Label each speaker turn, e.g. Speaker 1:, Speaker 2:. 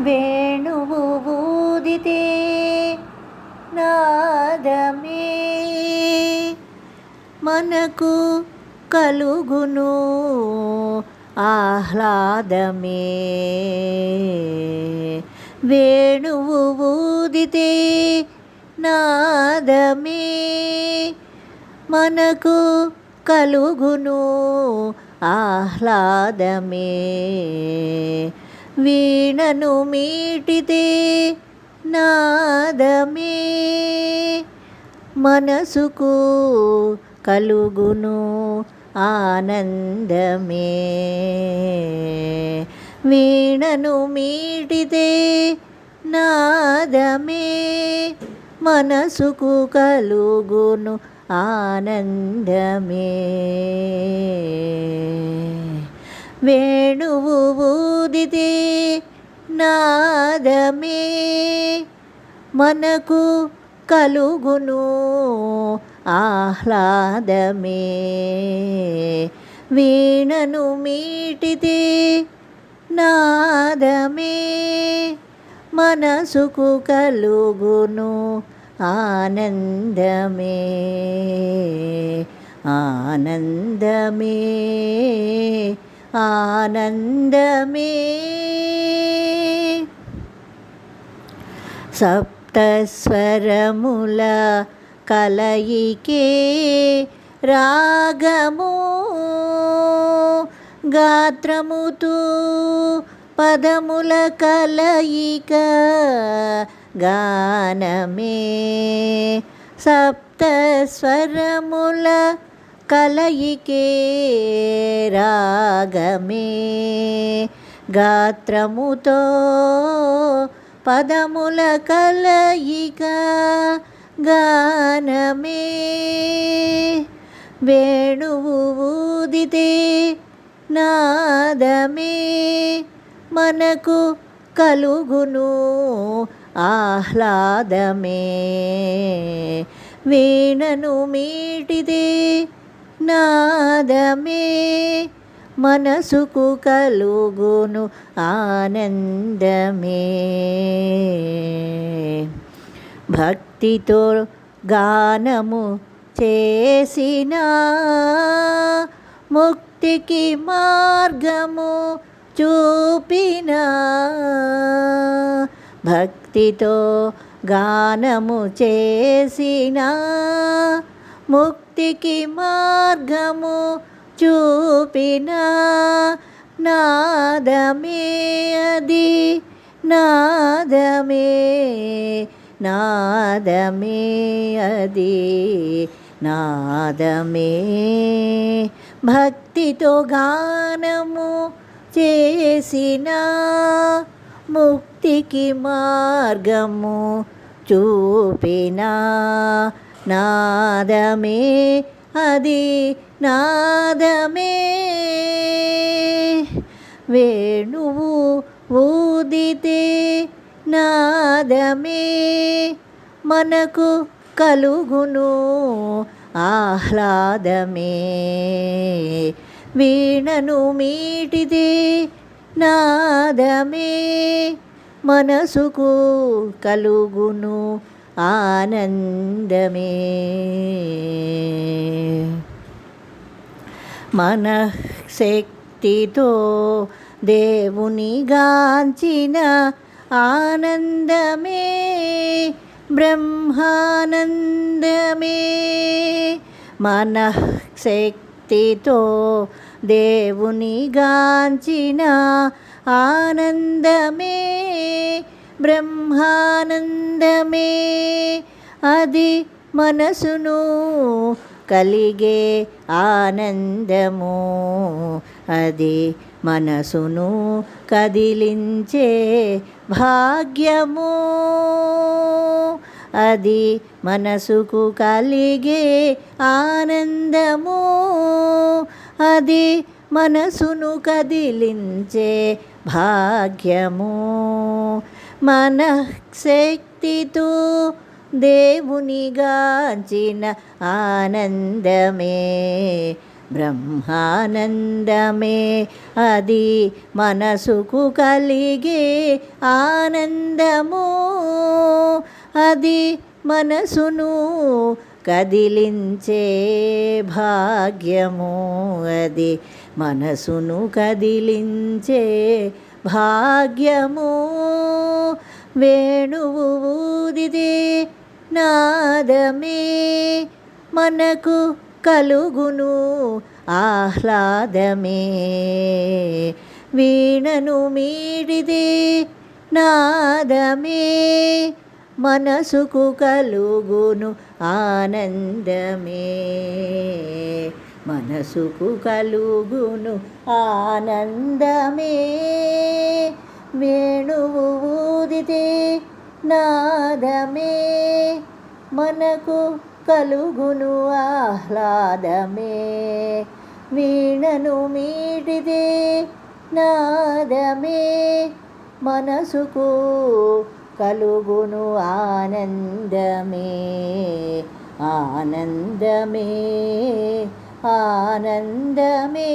Speaker 1: వేణువు ఊదితే నాదమే. మనకు కలుగును ఆహ్లాదమే. వేణువు ఊదితే నాదమే. మనకు కలుగును ఆహ్లాదమే. వీణను మీటితే నాదమే. మనసుకు కలుగును ఆనందమే. వీణను మీటితే నాదమే. మనసుకు కలుగును ఆనందమే. వేణువు ఊదితే నాదమే. మనకు కలుగును ఆహ్లాదమే. వీణను మీటితే నాదమే. మనసుకు కలుగును ఆనందమే. ఆనందమే. ఆనందమే సప్తస్వరముల కలయికే రాగము గాత్రముతో పదముల కలయిక గానమే సప్తస్వరముల కలయికే రాగమే. గాత్రముతో పదముల కలయిక గానమే. వేణువు ఊదితే నాదమే. మనకు కలుగును ఆహ్లాదమే. వీణను మీటిదే నాదమే మనసుకు కలుగును ఆనందమే. భక్తితో గానము చేసిన ముక్తికి మార్గము చూపిన. భక్తితో గానము చేసిన ముక్తికి మార్గము చూపిన నాదమే అది నాదమే నాదమే అది నాదమే. భక్తితో గానము చేసిన ముక్తికి మార్గము చూపిన నాదమే అది నాదమే. వేణువు ఊదితే నాదమే మనకు కలుగును ఆహ్లాదమే. వీణను మీటిదే నాదమే మనసుకు కలుగును ఆనందమే. మనశక్తితో దేవుని గాంచిన ఆనందమే. బ్రహ్మానందమే. మనశక్తితో దేవుని గాంచిన ఆనందమే. బ్రహ్మానందమే అది మనసును కలిగే ఆనందము. అది మనసును కదిలించే భాగ్యము. అది మనసుకు కలిగే ఆనందము. అది మనసును కదిలించే భాగ్యము. మనశక్తితో దేవునిగాంచిన ఆనందమే బ్రహ్మానందమే. అది మనసుకు కలిగే ఆనందము. అది మనసును కదిలించే భాగ్యము. అది మనసును కదిలించే భాగ్యము వేణువు ఊదిదే నాదమే మనకు కలుగును ఆహ్లాదమే. వీణను మీడిదే నాదమే మనసుకు కలుగును ఆనందమే. మనసుకు కలుగును ఆనందమే. వేణువు ఊదితే నాదమే. మనకు కలుగును ఆహ్లాదమే. వీణను మీటిదే నాదమే. మనసుకు కలుగును ఆనందమే. ఆనందమే. आनन्दमे